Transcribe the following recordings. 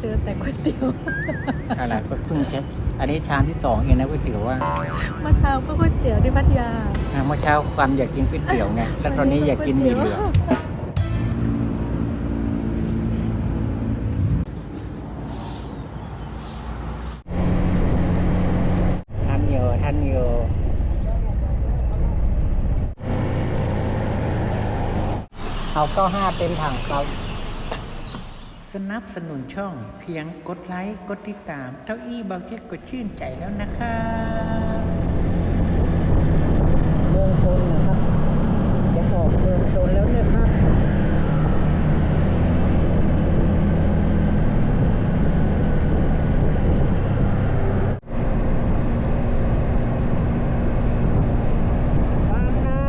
เนี้ยเจอแต่ก๋วยเตี๋ยว อะไรก็เพิ่งจะอันนี้ชามที่สองเองนะก๋วยเตี๋ยวว่าเมื่อเช้าก็ก๋วยเตี๋ยวที่พัทยาอ่าเมื่อเช้าความอยากกินก๋วยเตี๋ยวไงแล้วตอนนี้อยากกินหมีเหลืองทันอยู่ทันอยู่เอาเก้าห้าเต็มถังครับ สนับสนุนช่องเพียงกดไลค์ กดติดตาม เท่าอี้เบาเจ๊กดชื่นใจแล้วนะคะบเมืองชนนะครับจะออกเมืองชนแล้วนะครับ บางนา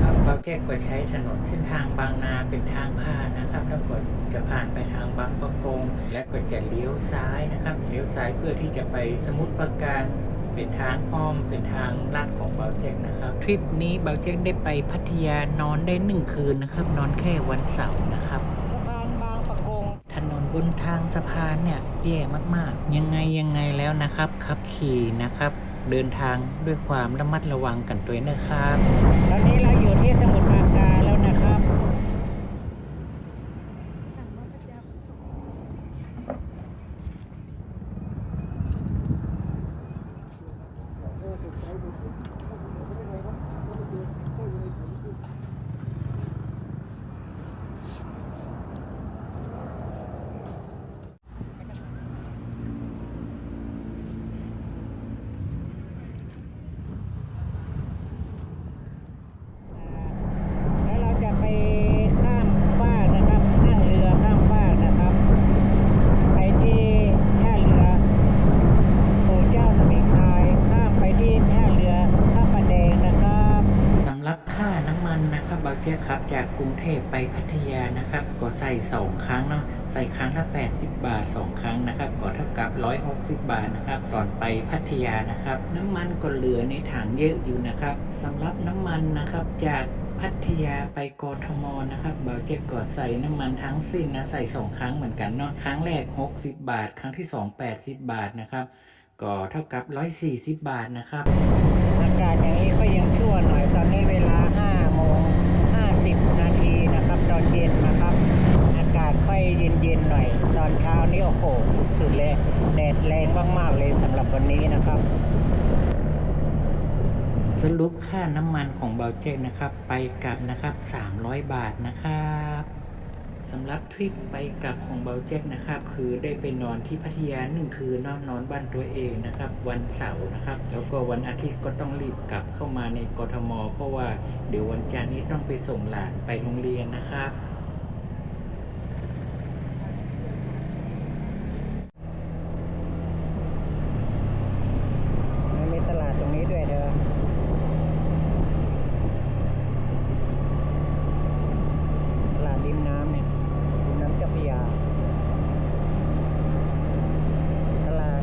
ครับบางแก้ก็ใช้ถนนเส้นทางบางนาเป็นทางผ่านนะครับ แล้วก็จะผ่านไปทางบางประกง และก็จะเลี้ยวซ้ายนะครับเลี้ยวซ้ายเพื่อที่จะไปสมุทรปราการเป็นทางอ้อมเป็นทางลัดของเบาแจ็คนะครับ ทริปนี้เบาแจ็คได้ไปพัทยานอนได้หนึ่งคืนนะครับ นอนแค่วันเสาร์นะครับสะพานบางประกงถนนบนทางสะพานเนี่ยแย่มากๆ ยังไงยังไงแล้วนะครับขับขี่นะครับ เดินทางด้วยความระมัดระวังกันด้วยนะครับ ตอนนี้เราอยู่ที่สมุ 2 ครั้งเนาะใส่ครั้งละ 80 บาท 2 ครั้งนะครับก็เท่ากับ 160 บาทนะครับก่อนไปพัทยานะครับ น้ำมันก็เหลือในถังเยอะอยู่นะครับสำหรับน้ำมันนะครับจากพัทยาไปกทมนะครับเบาเจ็กอใส่น้ำมันทั้งสิ้นนะใส่ 2 ครั้งเหมือนกันเนาะครั้งแรก 60 บาท ครั้งที่ 2 80 บาทนะครับก็เท่ากับ 140 บาทนะครับอากาศอย่างนี้ก็ยัง หสุดเลยแดดแรงมากๆเลยสำหรับวันนี้นะครับ สรุปค่าน้ำมันของเบลเจกนะครับ ไปกลับนะครับ 300 บาทนะครับสำหรับทริปไปกลับของเบลเจกนะครับ คือได้ไปนอนที่พัทยาหนึ่งคืนนอนนอนบ้านตัวเองนะครับ วันเสาร์นะครับ แล้วก็วันอาทิตย์ก็ต้องรีบกลับเข้ามาในกทม เพราะว่าเดี๋ยววันจันทร์นี้ต้องไปส่งหลานไปโรงเรียนนะครับ มันมีตลาดตรงนี้ด้วยเด้อ ตลาดริมน้ำเนี่ยริมน้ำเจ้าพระยา ตลาด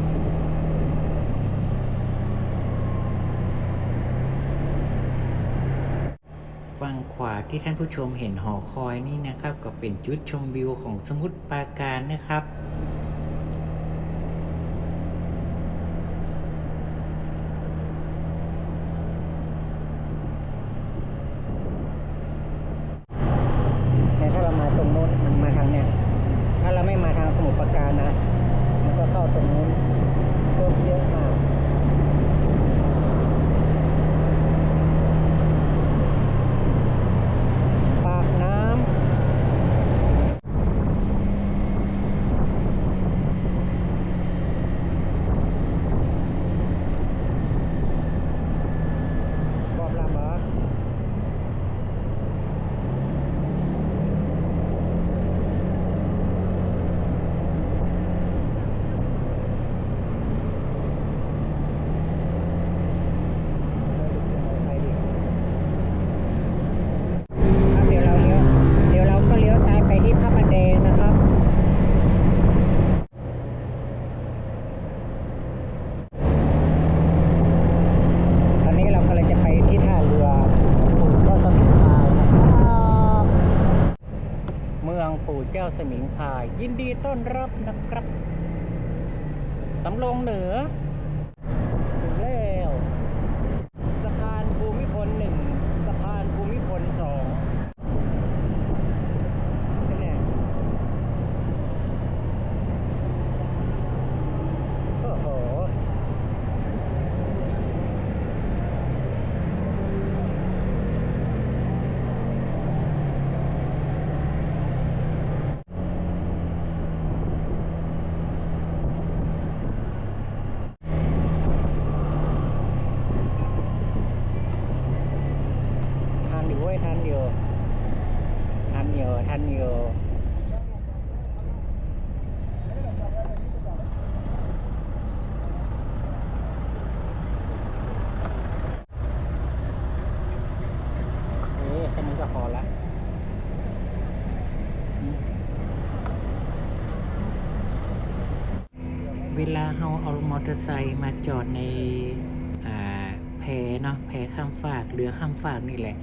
ฝั่งขวาที่ท่านผู้ชมเห็นหอคอยนี่นะครับ ก็เป็นจุดชมวิวของสมุทรปราการนะครับเนี่ยถ้าเรามาตรงโน้นมาทางเนี่ยถ้าเราไม่มาทางสมุทรปราการนะ มันก็เข้าตรงนู้นรถเยอะมาก ปากน้ำบอกลำเหรอ จ้าสมิงพาย ยินดีต้อนรับนะครับสำโรงเหนือถึงแล้วสะพานภูมิพลหนึ่งสะพานภูมิพลสองเนี่ยโอ้โห ทันอยู่เว้ยทันอยู่ทันอยู่ทันอยู่โอเคแค่นี้ก็พอละอืมเวลาเราเอามอเตอร์ไซค์มาจอดในแพเนาะแพข้ามฟากเรือข้ามฟากนี่แหละ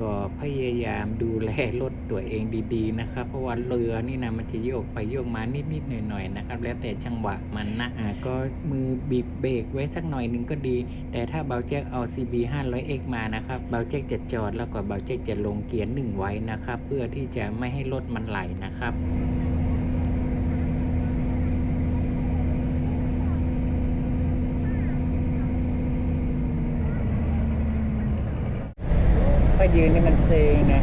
ก็พยายามดูแลรถตัวเองดีๆนะครับ เพราะว่าเรือนี่นะมันจะโยกไปโยกมานิดๆหน่อยๆนะครับ แล้วแต่จังหวะมันนะอ่าก็มือบีบเบรกไว้สักหน่อยหนึงก็ดี แต่ถ้าเบาแจ็คเอา CB 500X มานะครับเบาแจ็คจะจอดแล้วก็เบาแจ็คจะลงเกียร์หนึ่งไว้นะครับ เพื่อที่จะไม่ให้รถมันไหลนะครับ ก็ ยืนนี่มันเซงนะ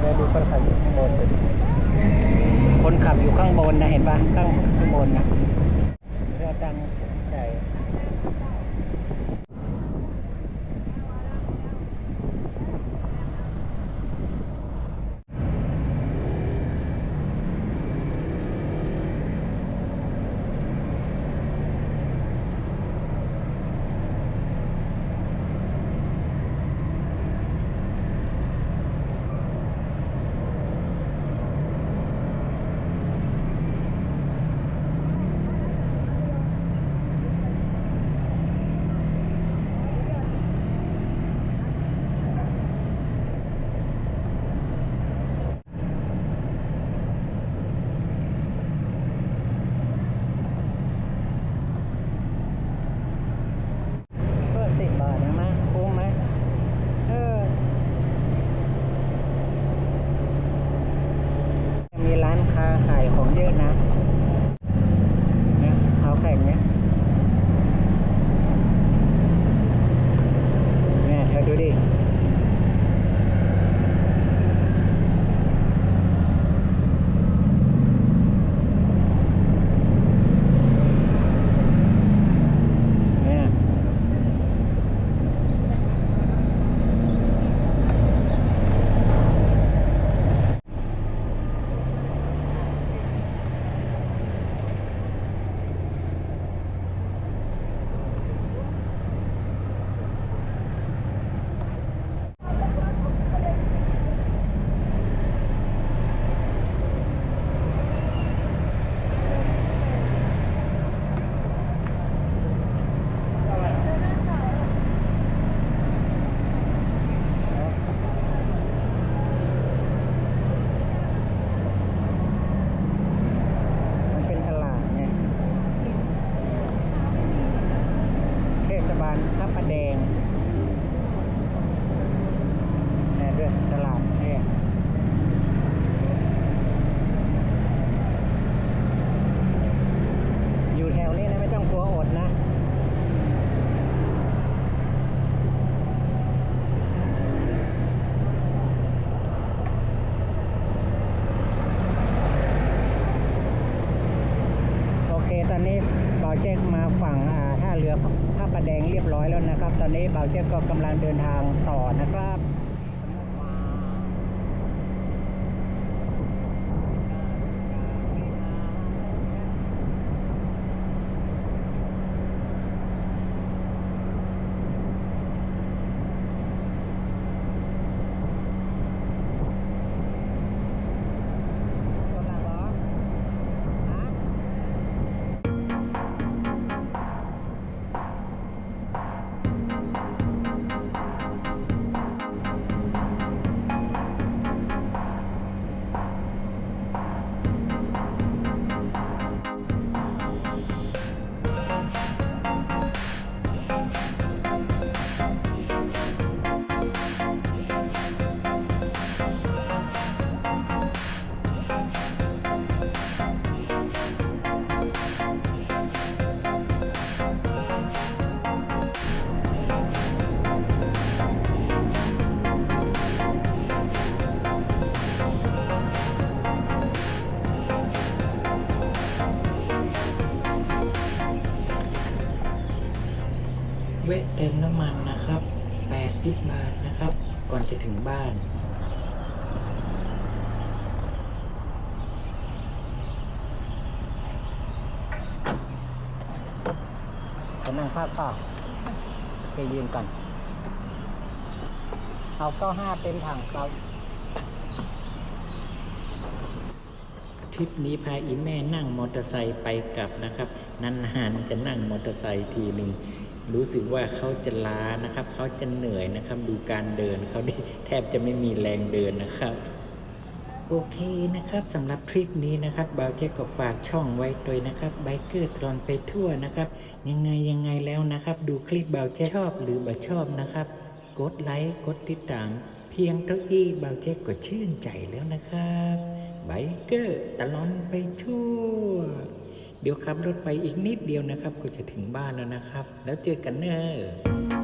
แล้วดูคนขับอยู่ข้างบน คนขับอยู่ข้างบนนะเห็นปะข้างข้างบนนะเรือดังาลทับประแดงแน่ด้วยตลาดเนี่ยอยู่แถวนี้นะไม่ต้องกลัวอดนะ โอเค ตอนนี้บ่าแจ็คมาฝั่งท่าเรือ ระประแดงเรียบร้อยแล้วนะครับ ตอนนี้บาเจ็บก็กำลังเดินทางต่อนะครับ 10บาทนะครับ ก่อนจะถึงบ้านจะนั่งภาคต่อเคยืนก่อน เอาเก้าห้าเต็มถังครับทริปนี้พาอีแม่นั่งมอเตอร์ไซค์ไปกลับนะครับ นานๆจะนั่งมอเตอร์ไซค์ทีหนึ่ง รู้สึกว่าเขาจะล้านะครับ เขาจะเหนื่อยนะครับ ดูการเดินเขาแทบจะไม่มีแรงเดินนะครับ โอเคนะครับสำหรับทริปนี้นะครับบาวเจ๊ก็ฝากช่องไว้ด้วยนะครับไบเกอร์ตรอนไปทั่วนะครับ ยังไงยังไงแล้วนะครับ ดูคลิปบาวเจ๊ชอบหรือบ่ชอบนะครับ กดไลค์กดติดตาม เพียงเท่าอี้บาวเจ๊ก็ชื่นใจแล้วนะครับไบเกอร์ตลอนไปทั่ว เดี๋ยวขับรถไปอีกนิดเดียวนะครับ ก็จะถึงบ้านแล้วนะครับ แล้วเจอกันเนอะ